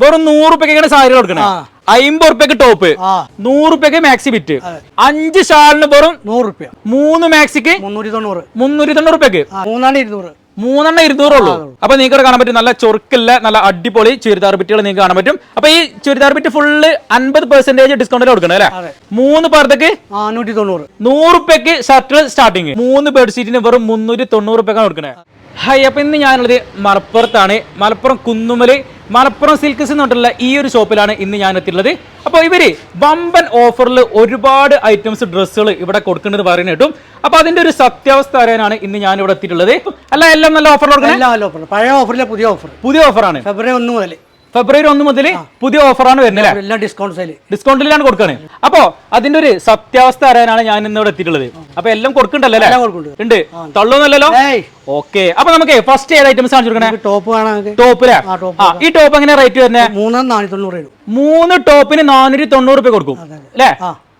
വെറും നൂറ് റുപ്യക്കാണ് സാരികൾ കൊടുക്കണേ. അമ്പത് റുപ്യക്ക് ടോപ്പ്. നൂറ് റുപ്യക്ക് മാക്സി ബിറ്റ്. അഞ്ച് ഷാളിന് വെറും നൂറ് റുപ്യ മൂന്ന് മാക്സിക്ക് മുന്നൂറ്റി തൊണ്ണൂറ് മുന്നൂറ്റി തൊണ്ണൂറ് റുപ്യക്ക് ആ മൂന്നാണ് ഇരുന്നൂറ്. മൂന്നെണ്ണം ഇരുന്നൂറുള്ളൂ. അപ്പൊ നിങ്ങൾക്ക് കാണാൻ പറ്റും. നല്ല ചൊറുക്കില്ല നല്ല അടിപൊളി ചുരിദാർ ബിറ്റുകൾ നിങ്ങൾക്ക് കാണാൻ പറ്റും. അപ്പൊ ഈ ചുരിദാർ ബിറ്റ് ഫുള്ള് അൻപത് പെർസെന്റേജ് ഡിസ്കൗണ്ടിൽ കൊടുക്കണം അല്ലെ. മൂന്ന് പേർക്ക് ആ നൂറ്റി തൊണ്ണൂറ് നൂറ് റുപ്യക്ക് ഷർട്ട് സ്റ്റാർട്ടിങ് മൂന്ന് ബെഡ്ഷീറ്റിന് വെറും മുന്നൂറ്റി തൊണ്ണൂറ് റുപ്യക്കാണ് കൊടുക്കണേ. ഹായ് അപ്പോൾ ഇന്ന് ഞാനുള്ളത് മലപ്പുറത്താണ്. മലപ്പുറം കുന്നുമൽ മലപ്പുറം സിൽക്സ് എന്ന് പറഞ്ഞിട്ടുള്ള ഈ ഒരു ഷോപ്പിലാണ് ഇന്ന് ഞാൻ എത്തിയുള്ളത് അപ്പോൾ ഇവർ വമ്പൻ ഓഫറിൽ ഒരുപാട് ഐറ്റംസ് ഡ്രസ്സുകൾ ഇവിടെ കൊടുക്കുന്നത് പറയുന്നത് കേട്ടും അപ്പോൾ അതിന്റെ ഒരു സത്യാവസ്ഥ അറിയാനാണ് ഇന്ന് ഞാൻ ഇവിടെ എത്തിയിട്ടുള്ളത്. അല്ല എല്ലാം നല്ല ഓഫർ കൊടുക്കണേ? എല്ലാ നല്ല ഓഫർ. പഴയ ഓഫറിലെ പുതിയ ഓഫർ. പുതിയ ഓഫറാണ്. ഫെബ്രുവരി ഒന്ന് മുതൽ ഫെബ്രുവരി ഒന്ന് മുതൽ പുതിയ ഓഫറാണ് വരുന്നത് എല്ലാം ഡിസ്കൗണ്ട് സെയിൽ ഡിസ്കൗണ്ടിലാണ് കൊടുക്കണേ. അപ്പോ അതിന്റെ ഒരു സത്യാവസ്ഥ അറിയാനാണ് ഞാൻ ഇന്ന് ഇവിടെ എത്തിയിട്ടുള്ളത്. അപ്പൊ എല്ലാം കൊടുക്കണ്ടല്ലോ. ഉണ്ട്. തള്ളൊന്നല്ലോ ഓക്കെ. അപ്പൊ നമുക്ക് ഫസ്റ്റ് ഏത് ഐറ്റംസ് കൊടുക്കണേ? ടോപ്പ് ടോപ്പിലെ ആ, ഈ ടോപ്പ് എങ്ങനെ റേറ്റ് വരുന്നത് മൂന്നാം നാനൂറ്റി തൊണ്ണൂറ് മൂന്ന് ടോപ്പിന് നാനൂറ്റി തൊണ്ണൂറ് രൂപ കൊടുക്കും. അല്ലേ.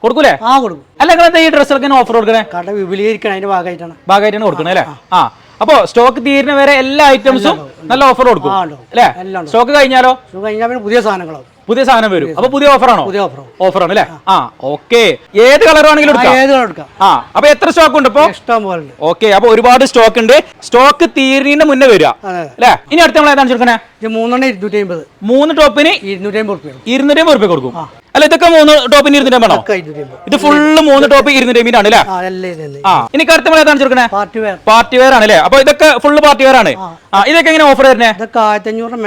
കൊടുക്കൂലേ? ആ കൊടുക്കും. അല്ല ഈ ഡ്രസ്സൊക്കെ ഓഫർ കൊടുക്കണേ? കട വിപുലീകരിക്കണം അതിന്റെ ഭാഗമായിട്ടാണ്. ഭാഗമായിട്ടാണ് കൊടുക്കണേ അല്ലേ? ആ. അപ്പോ സ്റ്റോക്ക് തീരുന്ന വരെ എല്ലാ ഐറ്റംസും നല്ല ഓഫർ കൊടുക്കും. അല്ലേ? സ്റ്റോക്ക് കഴിഞ്ഞാലോ? കഴിഞ്ഞാൽ പിന്നെ പുതിയ സാധനങ്ങളോ. പുതിയ സാധനം വരും. അപ്പൊ പുതിയ ഓഫറാണോ പുതിയ ഓഫർ ഓഫറാണ് അല്ലേ ആ. ഓക്കെ ഏത് കളർ ആണെങ്കിലും ആ എടുക്കാം. ഏത് കളർ എടുക്കാം. ആ അപ്പൊ എത്ര സ്റ്റോക്ക് ഉണ്ട് ഇപ്പൊ? ഇഷ്ടം പോലെ ഉണ്ട്. ഓക്കെ അപ്പൊ ഒരുപാട് സ്റ്റോക്ക് ഉണ്ട്. സ്റ്റോക്ക് തീരുന്നതിന് മുന്നേ വരിക. അല്ലേ ഇനി അടുത്ത നമ്മൾ ഏതാണ് ചെറുക്കണേ മൂന്നെണ്ണം ഇരുന്നൂറ്റി അമ്പത്. മൂന്ന് ടോപ്പിന് ഇരുന്നൂറ്റി അമ്പത് ഇരുന്നൂറ്റി അമ്പത് കൊടുക്കും. അല്ല ഇതൊക്കെ മൂന്ന് ടോപ്പിന് ഇരുന്നൂറ്റി അമ്പതാണോ ഇത് ഫുള്ള് മൂന്ന് ടോപ്പ് ഇരുന്നൂറ്റി അമ്പതാണ് അല്ലേ? ആ ഇനി കറുത്ത നമ്മൾ ഏതാണ് ചെറുക്കണേ പാർട്ടി വെയർ പാർട്ടി വെയർ ആണ് അല്ലേ അപ്പൊ ഇതൊക്കെ ഫുള്ള് പാർട്ടി വെയർ ആണ്. ആ. ഇതൊക്കെ എങ്ങനെ ഓഫർ വരുന്നേ? ഇതൊക്കെ ആയിരത്തി അഞ്ഞൂറ്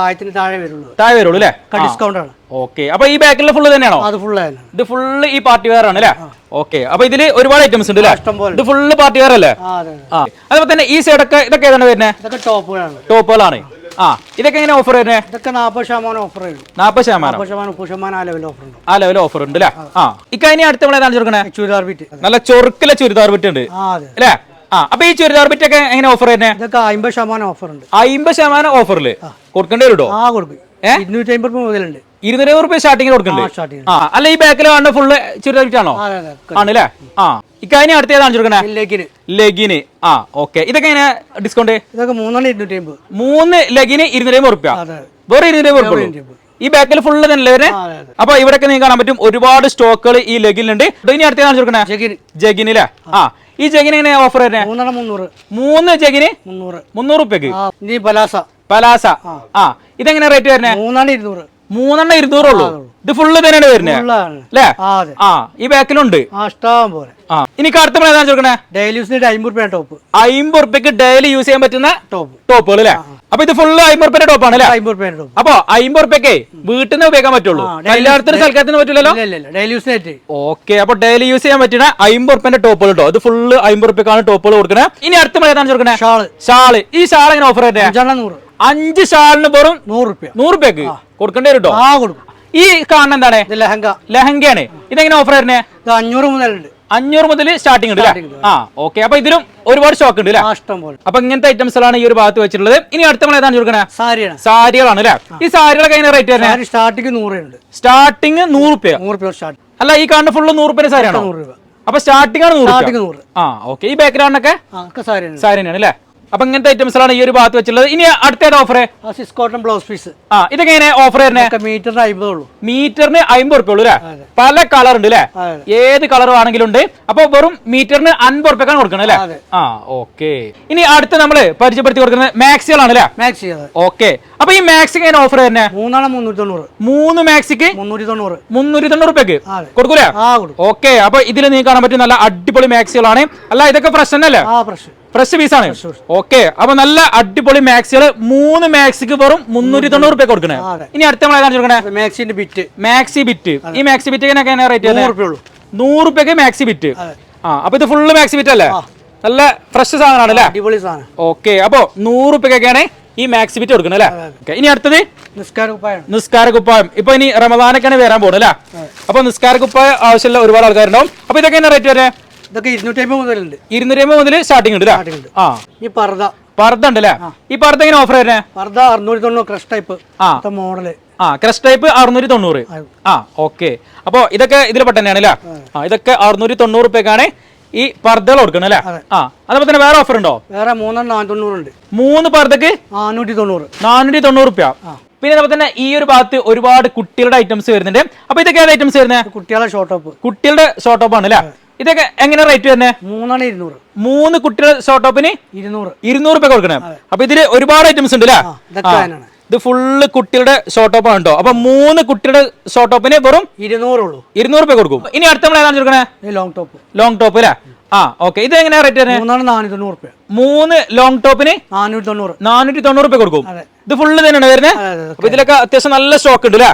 ആയിരത്തിന് താഴെ വരുള്ളൂ. താഴെ വരുള്ളൂ അല്ലേ? ഡിസ്കൗണ്ട് ആണ്. ഓക്കെ അപ്പൊ ഈ ബാക്കിൽ ഫുള്ള് തന്നെയാണോ? അത് ആയിരുന്നു ഇത് ഫുള്ള് ഈ പാർട്ടി വെയർ ആണ് അല്ലേ? ഓക്കെ അപ്പൊ ഇതിൽ ഒരുപാട് ഐറ്റംസ് ഉണ്ട് അല്ലേ? ഇത് ഫുള്ള് പാർട്ടി വെയർ അല്ലേ? അതുപോലെ തന്നെ ഈ സൈഡൊക്കെ ഇതൊക്കെ ഏതാണ് വരുന്നത് ടോപ്പുകളാണ് ടോപ്പുകളാണ് ആ ഇതൊക്കെ എങ്ങനെ ഓഫർ വരുന്നത് ഇതൊക്കെ നാൽപ്പത് ശതമാനം ഓഫർ നാൽപ്പത് ശതമാനം? നാൽപ്പത് ശതമാനം മുപ്പത് ശതമാനം ആ ലെവൽ ഓഫർ ഉണ്ട്. ആ ലെവൽ ഓഫർ ഉണ്ട് അല്ലേ ആ. ഇക്കഴിഞ്ഞ അടുത്ത നമ്മൾ ഏതാണ് ചെറുക്കണേ ചുരിദാർ ബിറ്റ് നല്ല ചൊറുക്കിലെ ചുരിദാർ ബിറ്റ് ഉണ്ട്. ആ അതെ. അല്ലേ ആ അപ്പൊ ഈ ചുരിദാർ ബിറ്റ് ഒക്കെ എങ്ങനെ ഓഫർ വരുന്നത് ഇതൊക്കെ അമ്പത് ശതമാനം ഓഫർ ഉണ്ട്. അമ്പത് ശതമാനം ഓഫറിൽ കൊടുക്കേണ്ടി വരും ആ കൊടുക്കും? ഇരുന്നൂറ്റി അമ്പത് രൂപ മുതലുണ്ട്. ഇരുന്നൂറ് രൂപ സ്റ്റാർട്ടിങ് കൊടുക്കുന്നുണ്ട് അല്ല ഈ ബാക്കിൽ കാണുന്ന ഫുള്ള് ചുരിദാർ ബിറ്റ് ആണോ ആണല്ലേ ആ. ഇക്കഴിഞ്ഞ അടുത്ത ഏതാണ് ചുരുക്കണേ ലെഗിന്. ലെഗിന്. ആ ഓക്കെ. ഇതൊക്കെ എങ്ങനെ ഡിസ്കൗണ്ട് ഇതൊക്കെ മൂന്നെണ്ണം ഇരുന്നൂറ്റി അമ്പത്. മൂന്ന് ലെഗിന് ഇരുന്നൂറ്റി അമ്പത് റുപ്യ വേറെ ഇരുന്നൂറ്റി അമ്പത് റുപ്യ ഈ ബാക്കിൽ ഫുള്ള് തന്നെ വരെ അപ്പൊ ഇവിടെ നിങ്ങൾക്ക് കാണാൻ പറ്റും ഒരുപാട് സ്റ്റോക്കുകൾ ഈ ലെഗിലുണ്ട് ഇനി അടുത്ത ഏതാണ് ചുരുക്കണേ ജഗിന് ജഗിനില്ലേ ആ. ഈ ജഗിന് എങ്ങനെ ഓഫർ വരുന്നത് മൂന്നെണ്ണം മൂന്ന് ജഗിന് മുന്നൂറ്. മുന്നൂറ് റുപ്യക്ക് പലാസ. പലാസ. ആ. ഇതെങ്ങനെ റേറ്റ് വരുന്നത് മൂന്നെണ്ണം ഇരുന്നൂറ്. മൂന്നെണ്ണം ഇരുന്നൂറേ ഉള്ളൂ ഇത് ഫുള്ള് തന്നെയാണ് വരുന്നത് അല്ലേ ആ ഈ ബാക്കിലുണ്ട് ഇഷ്ടം പോലെ. ആ ഇനി അടുത്ത നമ്മൾ ഏതാണ് ചോദിക്കണേ? ഡെയിലി യൂസിന് അമ്പത് രൂപ ടോപ്പ് അമ്പത് റുപ്യക്ക് ഡെയിലി യൂസ് ചെയ്യാൻ പറ്റുന്ന ടോപ്പ് ടോപ്പുകൾ അല്ലേ അപ്പൊ ഇത് ഫുള്ള് അമ്പത് റുപ്യന്റെ ടോപ്പാണ് അല്ലേ അമ്പത് റുപ്യ ടോപ്പ് അപ്പൊ അമ്പത് റുപ്യക്ക് വീട്ടിൽ നിന്ന് ഉപയോഗിക്കാൻ പറ്റുള്ളൂ. എല്ലായിടത്തും സൽക്കാരത്തിന് പറ്റില്ലല്ലോ? ഡെയിലി യൂസ് ഓക്കെ അപ്പൊ ഡെയിലി യൂസ് ചെയ്യാൻ പറ്റുന്ന അമ്പത് റുപ്യന്റെ ടോപ്പുകൾ കേട്ടോ ഇത് ഫുള്ള് അമ്പത് റുപ്യക്കാണ് ടോപ്പുകൾ കൊടുക്കണേ. ഇനി അടുത്ത മഴ ഏതാണ് ചോദിക്കണേ? ഷാൾ. ഷാൾ. ഈ ഷാൾ എങ്ങനെ ഓഫർ ആയിട്ട് അഞ്ച് ഷാളിന് വെറും നൂറ് റുപ്യ നൂറ് റുപ്യക്ക് കൊടുക്കേണ്ടി വരും കേട്ടോ ആ കൊടുക്കും. ഈ കാണുന്ന എന്താണ്? ലഹങ്ക. ലഹങ്കയാണ്. ഇതെങ്ങനെ ഓഫർ വരുന്നത് അഞ്ഞൂറ് മുതലുണ്ട്. അഞ്ഞൂറ് മുതൽ സ്റ്റാർട്ടിംഗ് ഉണ്ട് അല്ലേ? ആ ഓക്കെ അപ്പൊ ഇതിലും ഒരുപാട് സ്റ്റോക്ക് ഉണ്ട് അല്ലേ? അപ്പൊ ഇങ്ങനത്തെ ഐറ്റംസുകളാണ് ഈ ഒരു ഭാഗത്ത് വെച്ചിട്ടുള്ളത്. ഇനി അടുത്ത നമ്മൾ ഏതാണ് ചോദിക്കണേ സാരിയാണ് സാരികളാണ് അല്ലേ? ഈ സാരികളൊക്കെ അതിന് റേറ്റ് വരുന്നത് സാരി സ്റ്റാർട്ടിങ് നൂറ് ഉണ്ട് സ്റ്റാർട്ടിങ് നൂറ് രൂപ നൂറ് രൂപ സ്റ്റാർട്ട്. അല്ല ഈ കാണുന്ന ഫുള്ള് നൂറ് രൂപ. സാരിയാണ് അപ്പൊ സ്റ്റാർട്ടിംഗ് ആണ് നൂറ്. ആ ഓക്കെ ഈ ബാക്ക്ഗ്രൗണ്ടൊക്കെ ആ ഒക്കെ സാരി തന്നെയാണ് അല്ലേ? അപ്പൊ ഇങ്ങനത്തെ ഐറ്റംസാണ് ഈ ഒരു ഭാഗത്ത് വെച്ചിട്ടുള്ളത്. ഇനി അടുത്ത ഓഫർ സിസ് കോട്ടൺ ബ്ലൗസ് പീസ്. ആ ഇതൊക്കെ എങ്ങനെ ഓഫർ തന്നെ മീറ്ററിന് അമ്പത് ഉള്ളൂ. മീറ്ററിന് അമ്പത് റുപ്യ ഉള്ളൂ അല്ലേ? പല കളർ ഉണ്ട് അല്ലേ? ഏത് കളർ ആണെങ്കിലും ഉണ്ട് അപ്പൊ വെറും മീറ്ററിന് അൻപത് റുപ്യക്കാണ് കൊടുക്കണം അല്ലേ? ആ ഓക്കെ ഇനി അടുത്ത നമ്മൾ പരിചയപ്പെടുത്തി കൊടുക്കുന്നത് മാക്സികളാണ് അല്ലേ? മാക്സി ഓക്കെ അപ്പൊ ഈ മാക്സിക്ക് എങ്ങനെ ഓഫർ തന്നെ മൂന്നെണ്ണം മുന്നൂറ്റി തൊണ്ണൂറ് മൂന്ന് മാക്സിക്ക് മുന്നൂറ്റി തൊണ്ണൂറ് മുന്നൂറ്റി തൊണ്ണൂറ് റുപ്യക്ക് അതെ. കൊടുക്കൂലേ? ഓക്കെ അപ്പൊ ഇതിൽ നീ കാണാൻ പറ്റും നല്ല അടിപൊളി മാക്സികളാണ്. അല്ല ഇതൊക്കെ തന്നെയല്ലേ? ആ പ്രശ്നം ഫ്രഷ് പീസാണ് ഓക്കെ അപ്പൊ നല്ല അടിപൊളി മാക്സികൾ മൂന്ന് മാക്സിക്ക് വെറും മുന്നൂറ്റി തൊണ്ണൂറ് റുപ്യ കൊടുക്കണേ. ഇനി അടുത്ത നമ്മളെ കൊടുക്കണേ? മാക്സിന്റെ ബിറ്റ് മാക്സി ബിറ്റ് ഈ മാക്സി ബിറ്റ് റേറ്റ് നൂറ് രൂപയ്ക്ക് മാക്സി ബിറ്റ്. ആ അപ്പൊ ഇത് ഫുള്ള് മാക്സി ബിറ്റ് അല്ലേ? നല്ല ഫ്രഷ് സാധനമാണ് അല്ലേ? അടിപൊളി സാധനം. ഓക്കെ അപ്പൊ നൂറ് റുപ്യക്കൊക്കെയാണ് ഈ മാക്സി ബിറ്റ് കൊടുക്കുന്നത് അല്ലേ. ഇനി അടുത്തത്? നിസ്കാര കുപ്പായം. ഇപ്പൊ ഇനി റമദാനൊക്കെയാണ് വരാൻ പോകുന്നത് അല്ലേ? അപ്പൊ നിസ്കാര കുപ്പായം ആവശ്യമുള്ള ഒരുപാട് ആൾക്കാരുണ്ടാവും. അപ്പൊ ഇതൊക്കെ എന്നാ റേറ്റ് വരെ ഇതൊക്കെ ഇരുന്നൂറ്റി അമ്പത് മുതലുണ്ട് ഇരുന്നൂറ്റി അമ്പത് മുതൽ സ്റ്റാർട്ടിംഗ് ഉണ്ട്. ആ. ഈ പർദ്ദ. പർദ്ദ ഉണ്ട് അല്ലേ ഈ പർദ്ദ എങ്ങനെ ഓഫർ വരുന്നത് പർദ്ദ അറുന്നൂറ്റി തൊണ്ണൂറ് ക്രഷ് ടൈപ്പ് ആ. മോഡൽ ആ ക്രഷ് ടൈപ്പ് അറുന്നൂറ്റി തൊണ്ണൂറ്. ആ. ഓക്കെ അപ്പോ ഇതൊക്കെ ഇതിൽ പെട്ടെന്നെയാണ് അല്ലേ ആ. ഇതൊക്കെ അറുന്നൂറ്റി തൊണ്ണൂറ് റുപ്യക്കാണ് ഈ പർദ്ദകൾ കൊടുക്കണം അല്ലേ ആ അതുപോലെ തന്നെ വേറെ ഓഫർ ഉണ്ടോ? വേറെ മൂന്നെണ്ണം നാനൂറ്റി മൂന്ന് പർദ്ദക്ക് നാനൂറ്റി തൊണ്ണൂറ്. നാനൂറ്റി തൊണ്ണൂറ് റുപ്യ പിന്നെ അതുപോലെ തന്നെ ഈ ഒരു ഭാഗത്ത് ഒരുപാട് കുട്ടികളുടെ ഐറ്റംസ് വരുന്നുണ്ട്. അപ്പൊ ഇതൊക്കെ ഏത് ഐറ്റംസ് വരുന്നത് കുട്ടികളുടെ ഷോർട്ട് ടോപ്പ് കുട്ടികളുടെ ഷോർട്ട് ടോപ്പ് ആണ് അല്ലേ ഇതൊക്കെ എങ്ങനെ റേറ്റ് തന്നെ മൂന്നെണ്ണം ഇരുന്നൂറ്. മൂന്ന് കുട്ടികളുടെ ഷോർട്ട് ടോപ്പിന് ഇരുന്നൂറ്. ഇരുന്നൂറ് രൂപ കൊടുക്കണേ. അപ്പൊ ഇതിൽ ഒരുപാട് ഐറ്റംസ് ഉണ്ട് അല്ലേ ഇത് ഫുള്ള് കുട്ടികളുടെ ഷോർട്ട് ടോപ്പ് ആണ് കേട്ടോ അപ്പൊ മൂന്ന് കുട്ടികളുടെ ഷോർട്ട് ടോപ്പിന് വെറും ഇരുന്നൂറുള്ളൂ ഇരുന്നൂറ് രൂപ കൊടുക്കും. ഇനി അടുത്ത നമ്മൾ ഏതാണ് ചോദിക്കണേ ലോങ് ടോപ്പ് ലോങ് ടോപ്പ് അല്ലേ? ആ ഓക്കെ ഇത് എങ്ങനെയാ റേറ്റ് നാനൂറ്റി തൊണ്ണൂറ് റുപ്യ. മൂന്ന് ലോങ് ടോപ്പിന് നാനൂറ്റി തൊണ്ണൂറ് നാനൂറ്റി തൊണ്ണൂറ് രൂപ കൊടുക്കും ഇത് ഫുള്ള് തന്നെയാണ് വരുന്നത് അപ്പൊ ഇതിലൊക്കെ അത്യാവശ്യം നല്ല സ്റ്റോക്ക് ഉണ്ട് അല്ലേ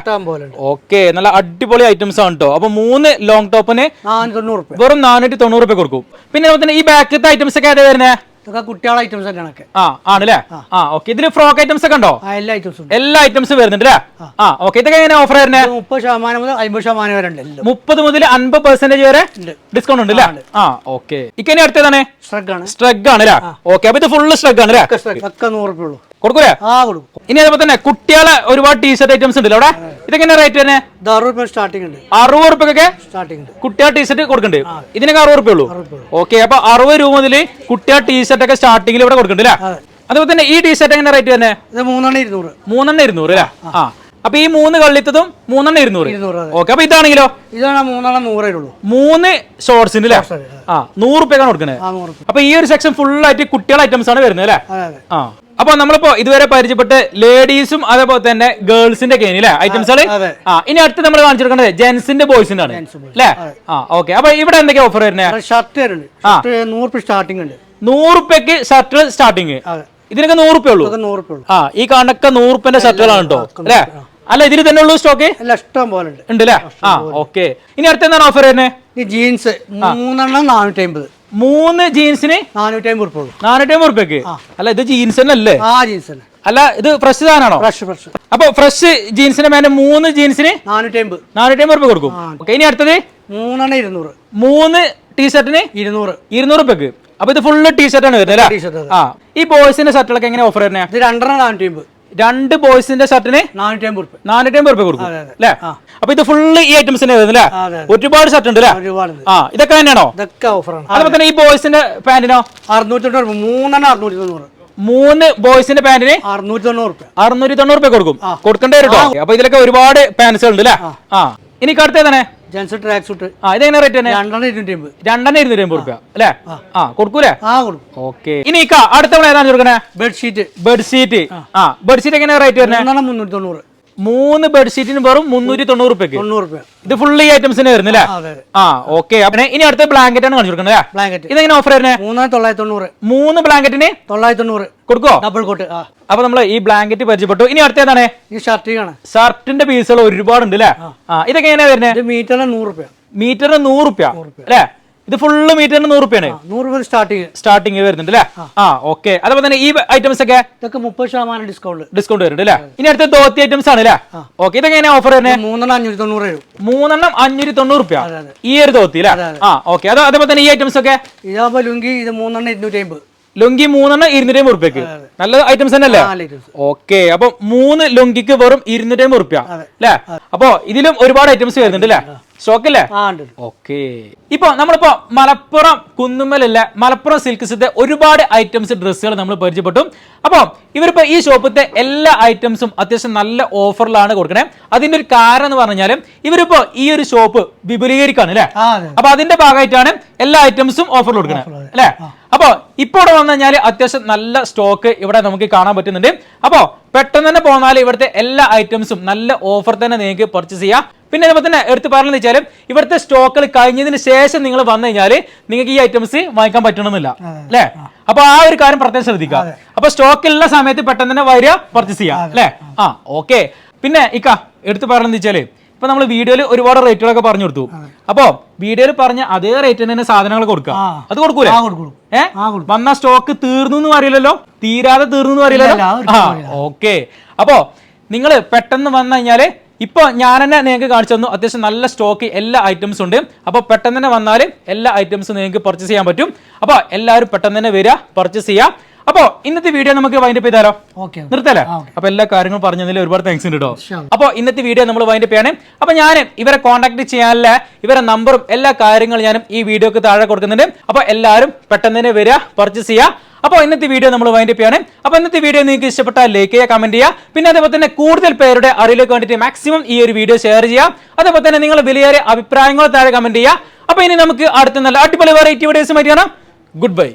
ഓക്കെ നല്ല അടിപൊളി ഐറ്റംസ് ആണ് കേട്ടോ അപ്പൊ മൂന്ന് ലോങ് ടോപ്പിന് വെറും നാനൂറ്റി തൊണ്ണൂറ് കൊടുക്കും. പിന്നെ അതുപോലെ തന്നെ ഈ ബാക്കത്തെ ഐറ്റംസ് ഒക്കെ ഏതാ വരുന്നത് ഇതൊക്കെ കുട്ടികളെ ഐറ്റംസ് തന്നെയാണ് ആ ആണല്ലേ? ആ. ഓക്കെ ഇതിൽ ഫ്രോക്ക് ഐറ്റംസ് ഒക്കെ ഉണ്ടോ? എല്ലാ ഐറ്റംസും ഉണ്ട്. എല്ലാ ഐറ്റംസും വരുന്നുണ്ട് അല്ലേ? ആ. ഓക്കെ ഇതൊക്കെ എങ്ങനെ ഓഫർ വരുന്നത് മുപ്പത് ശതമാനം മുതൽ അമ്പത് ശതമാനം വരെ ഉണ്ട് മുപ്പത് മുതൽ അൻപത് പെർസെന്റേജ് വരെ ഡിസ്കൗണ്ട് ഉണ്ട് അല്ലേ? ആ ഓക്കെ ഇക്കനെ അടുത്തതാണ് സ്ട്രഗാണ് സ്ട്രഗ് ആണ്. അല്ലേ? ഓക്കെ അപ്പൊ ഇത് ഫുള്ള് സ്ട്രഗ് ആണ് അല്ലേ? ഒക്കെ സ്ട്രഗ് നൂറ് ഉള്ളൂ. കൊടുക്കൂലേ? ആ കൊടുക്കും. ഇനി അതുപോലെ തന്നെ കുട്ടികളെ ഒരുപാട് ടീഷർട്ട് ഐറ്റംസ് ഉണ്ടല്ലോ അവിടെ? ഇതെങ്ങനെ റേറ്റ് തന്നെ അറുപത് സ്റ്റാർട്ടിംഗ് ഉണ്ട്. അറുപത് റുപ്യൊക്കെ സ്റ്റാർട്ടിംഗ് ഉണ്ട്. കുട്ടികൾ ടീഷർട്ട് കൊടുക്കുന്നുണ്ട് ഇതിനൊക്കെ അറുപത് റുപ്യ ഉള്ളൂ. ഓക്കെ അപ്പൊ അറുപത് രൂപ മുതൽ കുട്ടിയാ ടീഷർട്ട് ഒക്കെ സ്റ്റാർട്ടിംഗിൽ ഇവിടെ കൊടുക്കുന്നുണ്ട് അല്ലേ? അതുപോലെ തന്നെ ഈ ടീഷർട്ട് എങ്ങനെ റേറ്റ് തന്നെ മൂന്നെണ്ണം ഇരുന്നൂറ്. മൂന്നെണ്ണം ഇരുന്നൂറ് അല്ലേ? ആ. അപ്പൊ ഈ മൂന്ന് കള്ളിത്തതും മൂന്നെണ്ണം ഇരുന്നൂറ്. ഓക്കെ അപ്പൊ ഇതാണെങ്കിലോ? ഇതാണ് മൂന്നെണ്ണം നൂറേ ഉള്ളൂ. മൂന്ന് ഷോർട്സിന് അല്ലേ? ആ നൂറ് റുപ്യക്കാണ് കൊടുക്കുന്നത് അപ്പൊ ഈ ഒരു സെക്ഷൻ ഫുൾ ആയിട്ട് കുട്ടികളുടെ ഐറ്റംസ് ആണ് വരുന്നത് അല്ലേ? ആ. അപ്പൊ നമ്മളിപ്പോ ഇതുവരെ പരിചയപ്പെട്ട് ലേഡീസും അതേപോലെ തന്നെ ഗേൾസിന്റെ കേനി അല്ലേ ഐറ്റംസ്. ആ ഇനി അടുത്ത് നമ്മൾ കാണിച്ചു കാണിച്ചെടുക്കേണ്ടത് ജെൻസിന്റെ ബോയ്സിന്റെ ആണ് അല്ലേ ആ. ഓക്കെ അപ്പൊ ഇവിടെ എന്തൊക്കെ ഓഫർ വരുന്നത് ഷർട്ട് വരുന്നുണ്ട്. നൂറ് സ്റ്റാർട്ടിംഗ് ഉണ്ട്. നൂറ് റുപ്യക്ക് ഷർട്ട് സ്റ്റാർട്ടിങ് ഇതിനൊക്കെ നൂറ് റുപ്യ ഉള്ളൂ. ആ ഈ കണക്ക നൂറ് റുപ്യന്റെ ഷർട്ടുകളാണ് കേട്ടോ അല്ലേ അല്ല ഇതിൽ തന്നെ ഉള്ളൂ സ്റ്റോക്ക് ഇഷ്ടം പോലെ ഉണ്ട്. ഉണ്ട് അല്ലേ ആ ഓക്കെ ഇനി അടുത്ത എന്താണ് ഓഫർ വരുന്നത് ജീൻസ് മൂന്നെണ്ണം നാനൂറ്റി അമ്പത് മൂന്ന് ജീൻസിന് നാനൂറ്റി അമ്പത് ഉള്ളൂ. നാനൂറ്റി അമ്പത് റുപ്യക്ക് അല്ല ഇത് ജീൻസ് തന്നെ അല്ലേ ആ ജീൻസ് തന്നെ. അല്ല ഇത് ഫ്രഷ് സാധനമാണോ? Fresh fresh. അപ്പൊ ഫ്രഷ് ജീൻസിന്റെ മേലെ മൂന്ന് ജീൻസിന് നാനൂറ്റി അമ്പത് നാനൂറ്റി അമ്പത് രൂപ കൊടുക്കും ഓക്കെ ഇനി അടുത്തത്? മൂന്നെണ്ണം ഇരുന്നൂറ്. മൂന്ന് ടീഷർട്ടിന് ഇരുന്നൂറ്. ഇരുന്നൂറ് രൂപയ്ക്ക് അപ്പൊ ഇത് ഫുള്ള് ടീഷർട്ടാണ് വരുന്നത് ആ. ഈ ബോയ്സിന്റെ ഷർട്ടുകളൊക്കെ എങ്ങനെ ഓഫർ വരുന്നത് ഇത് രണ്ടെണ്ണം നാനൂറ്റി അമ്പത് രണ്ട് ബോയ്സിന്റെ ഷർട്ടിന് നാനൂറ്റി അമ്പത് റുപ്യ നാനൂറ്റി അമ്പത് രൂപ കൊടുക്കും. അല്ലേ അപ്പൊ ഇത് ഫുള്ള് ഈ ഐറ്റംസിന് അല്ലേ. ഒരുപാട് ഷർട്ട് ഉണ്ട് അല്ലേ ആ ഇതൊക്കെ തന്നെയാണോ? ഇതൊക്കെ ഓഫറാണ് അതുപോലെ തന്നെ ഈ ബോയ്സിന്റെ പാന്റിനോ അറുന്നൂറ്റി തൊണ്ണൂറ് മൂന്നെണ്ണം അറുന്നൂറ്റി തൊണ്ണൂറ് മൂന്ന് ബോയ്സിന്റെ പാന്റിന് അറുന്നൂറ്റി തൊണ്ണൂറ് അറുന്നൂറ്റി തൊണ്ണൂറ് കൊടുക്കും. കൊടുക്കേണ്ടി വരും കേട്ടോ അപ്പൊ ഇതിലൊക്കെ ഒരുപാട് പാൻസുകൾ ഉണ്ട് അല്ലേ ആ. ഇനി അടുത്തതാണ് ജെൻസ് ട്രാക്ക് സൂട്ട് ആ ഇതെങ്ങനെ റേറ്റ് തന്നെ? രണ്ടെണ്ണം ഇരുന്നൂറ്റി അമ്പത് രണ്ടെണ്ണം ഇരുന്നൂറ്റി അമ്പത് രൂപ അല്ലേ? ആ. കൊടുക്കൂലേ? ആ കൊടുക്കും. ഓക്കെ. ഇനി ഇക്ക അടുത്ത ഏതാണ് കൊടുക്കണേ? ബെഡ്ഷീറ്റ് ബെഡ്ഷീറ്റ് ആ. ബെഡ്ഷീറ്റ് എങ്ങനെ റേറ്റ് വരുന്നത് മുന്നൂറ്റി തൊണ്ണൂറ് മൂന്ന് ബെഡ്ഷീറ്റിന് വെറും മുന്നൂറ്റി തൊണ്ണൂറ് രൂപയ്ക്ക് തൊണ്ണൂറ് റുപ്യ ഇത് ഫുള്ള് ഈ ഐറ്റംസിന് വരുന്നില്ലേ ആ, ഓക്കെ അപ്പൊ ഇനി അടുത്ത ബ്ലാങ്കറ്റ് ആണ് കാണിച്ചു കൊടുക്കുന്നത്? ബ്ലാങ്കറ്റ് ഇതെങ്ങനെ ഓഫർ വരുന്നത് മൂന്നായിരത്തി തൊള്ളായിരത്തി തൊണ്ണൂറ്. മൂന്ന് ബ്ലാങ്കറ്റിന് തൊള്ളായിരത്തി തൊണ്ണൂറ്. കൊടുക്കോ ഡബിൾ കോട്ട് അപ്പൊ നമ്മൾ ഈ ബ്ലാങ്കറ്റ് പരിചയപ്പെട്ടു. ഇനി അടുത്ത ഏതാണ്? ഈ ഷർട്ടിന്റെ പീസുകൾ ഒരുപാടുണ്ട് അല്ലേ? ആ. ഇതൊക്കെ എങ്ങനെയാ വരുന്നത് മീറ്ററിന് നൂറ് റുപ്യ മീറ്ററിന് നൂറ് റുപ്യ അല്ലേ? ഇത് ഫുള്ള് മീറ്ററിന് നൂറ് റുപ്യാണ് നൂറ് രൂപ സ്റ്റാർട്ടിങ് സ്റ്റാർട്ടിങ് വരുന്നുണ്ട് അല്ലേ ആ. ഓക്കെ അതുപോലെ തന്നെ ഈ ഐറ്റംസ് ഒക്കെ? ഇതൊക്കെ മുപ്പത് ശതമാനം ഡിസ്കൗണ്ട് ഡിസ്കൗണ്ട് വരുന്നുണ്ട് അല്ലേ ഇനി അടുത്ത ധോത്തി ഐറ്റംസ് ആണ് അല്ലേ ഓക്കെ ഇതൊക്കെ എങ്ങനെ ഓഫർ വരുന്നത് മൂന്നെണ്ണം അഞ്ഞൂറ്റി തൊണ്ണൂറ് മൂന്നെണ്ണം അഞ്ഞൂറ്റി തൊണ്ണൂറ് അതെ. ഈ ഒരു ധോത്തി അല്ലേ ആ ഓക്കെ അതോ അതേപോലെ തന്നെ ഈ ഐറ്റംസ് ഒക്കെ? ഇതാകുമ്പോൾ ലുങ്കി ഇത് മൂന്നെണ്ണം ഇരുന്നൂറ്റി അമ്പത് ലുങ്കി മൂന്നെണ്ണം ഇരുന്നൂറ്റി അമ്പത് റുപ്യക്ക് നല്ല ഐറ്റംസ് തന്നെ അല്ലേ? ഓക്കെ അപ്പൊ മൂന്ന് ലുങ്കിക്ക് വെറും ഇരുന്നൂറ്റി അമ്പത് റുപ്യ. അല്ലേ? അപ്പൊ ഇതിലും ഒരുപാട് ഐറ്റംസ് വരുന്നുണ്ട് അല്ലേ? സ്റ്റോക്ക് അല്ലേ? ഓക്കെ ഇപ്പൊ നമ്മളിപ്പോ മലപ്പുറം കുന്നുമ്മലുള്ള മലപ്പുറം സിൽക്സിന്റെ ഒരുപാട് ഐറ്റംസ് ഡ്രസ്സുകൾ നമ്മൾ പരിചയപ്പെട്ടു. അപ്പൊ ഇവരിപ്പോ ഈ ഷോപ്പിത്തെ എല്ലാ ഐറ്റംസും അത്യാവശ്യം നല്ല ഓഫറിലാണ് കൊടുക്കണേ. അതിന്റെ ഒരു കാരണം എന്ന് പറഞ്ഞാൽ ഇവരിപ്പോ ഈ ഒരു ഷോപ്പ് വിപുലീകരിക്കാണ് അല്ലേ? അപ്പൊ അതിന്റെ ഭാഗമായിട്ടാണ് എല്ലാ ഐറ്റംസും ഓഫറിൽ കൊടുക്കണേ. അല്ലേ? അപ്പൊ ഇപ്പൊ ഇവിടെ വന്നു കഴിഞ്ഞാൽ അത്യാവശ്യം നല്ല സ്റ്റോക്ക് ഇവിടെ നമുക്ക് കാണാൻ പറ്റുന്നുണ്ട്. അപ്പോൾ പെട്ടെന്ന് തന്നെ പോന്നാൽ ഇവിടുത്തെ എല്ലാ ഐറ്റംസും നല്ല ഓഫർ തന്നെ നിങ്ങൾക്ക് പർച്ചേസ് ചെയ്യാം. പിന്നെ അതുപോലെ തന്നെ എടുത്ത് പറഞ്ഞു വെച്ചാലും ഇവിടുത്തെ സ്റ്റോക്കുകൾ കഴിഞ്ഞതിന് ശേഷം നിങ്ങൾ വന്നു കഴിഞ്ഞാൽ നിങ്ങൾക്ക് ഈ ഐറ്റംസ് വാങ്ങിക്കാൻ പറ്റണമെന്നില്ല. അല്ലേ? അപ്പൊ ആ ഒരു കാര്യം പ്രത്യേകം ശ്രദ്ധിക്കുക. അപ്പൊ സ്റ്റോക്ക് ഉള്ള സമയത്ത് പെട്ടെന്ന് തന്നെ വരിക പർച്ചേസ് ചെയ്യാം. അല്ലേ? ആ ഓക്കെ പിന്നെ ഇക്ക എടുത്ത് പറഞ്ഞു വെച്ചാൽ ഇപ്പൊ നമ്മൾ വീഡിയോയിൽ ഒരുപാട് റേറ്റുകളൊക്കെ പറഞ്ഞു കൊടുത്തു. അപ്പോ വീഡിയോയിൽ പറഞ്ഞ അതേ റേറ്റിന് തന്നെ സാധനങ്ങൾ കൊടുക്കുക. അത് കൊടുക്കൂലേ. വന്ന സ്റ്റോക്ക് തീർന്നു എന്ന് അറിയില്ലല്ലോ? തീരാതെ തീർന്നു എന്ന് അറിയില്ലല്ലോ ആ ഓക്കെ അപ്പോ നിങ്ങൾ പെട്ടെന്ന് വന്നു കഴിഞ്ഞാൽ ഇപ്പൊ ഞാൻ തന്നെ നിങ്ങൾക്ക് കാണിച്ചു തന്നു അത്യാവശ്യം നല്ല സ്റ്റോക്ക് എല്ലാ ഐറ്റംസും ഉണ്ട്. അപ്പോൾ പെട്ടെന്ന് തന്നെ വന്നാൽ എല്ലാ ഐറ്റംസും നിങ്ങൾക്ക് പർച്ചേസ് ചെയ്യാൻ പറ്റും. അപ്പോൾ എല്ലാവരും പെട്ടെന്ന് തന്നെ വരിക പർച്ചേസ് ചെയ്യാം അപ്പോ ഇന്നത്തെ വീഡിയോ നമുക്ക് വൈൻഡപ്പ് ചെയ്താലോ ഓക്കെ നിർത്തല്ലേ? അപ്പൊ എല്ലാ കാര്യങ്ങളും പറഞ്ഞതിൽ ഒരുപാട് താങ്ക്സ് ഉണ്ട് കേട്ടോ. അപ്പൊ ഇന്നത്തെ വീഡിയോ നമ്മൾ വൈൻഡപ്പ് ചെയ്യണേ. അപ്പൊ ഞാൻ ഇവരെ കോൺടാക്ട് ചെയ്യാനുള്ള ഇവരെ നമ്പറും എല്ലാ കാര്യങ്ങളും ഞാനും ഈ വീഡിയോക്ക് താഴെ കൊടുക്കുന്നുണ്ട്. അപ്പൊ എല്ലാവരും പെട്ടെന്ന് തന്നെ വരിക പർച്ചേസ് ചെയ്യുക. അപ്പോൾ ഇന്നത്തെ വീഡിയോ നമ്മൾ വൈൻഡപ്പ് ചെയ്യാണ്. അപ്പോൾ ഇന്നത്തെ വീഡിയോ നിങ്ങൾക്ക് ഇഷ്ടപ്പെട്ടാൽ ലൈക്ക് ചെയ്യുക കമന്റ് ചെയ്യുക. പിന്നെ അതേപോലെ തന്നെ കൂടുതൽ പേരുടെ അറിയിലേക്ക് വേണ്ടിയിട്ട് മാക്സിമം ഈ ഒരു വീഡിയോ ഷെയർ ചെയ്യുക. അതേപോലെ തന്നെ നിങ്ങൾ വിലയേറിയ അഭിപ്രായങ്ങൾ താഴെ കമന്റ് ചെയ്യുക. അപ്പോൾ ഇനി നമുക്ക് അടുത്ത നല്ല അടിപൊളി വെറൈറ്റി വീഡിയോസ് കാണാം. Good bye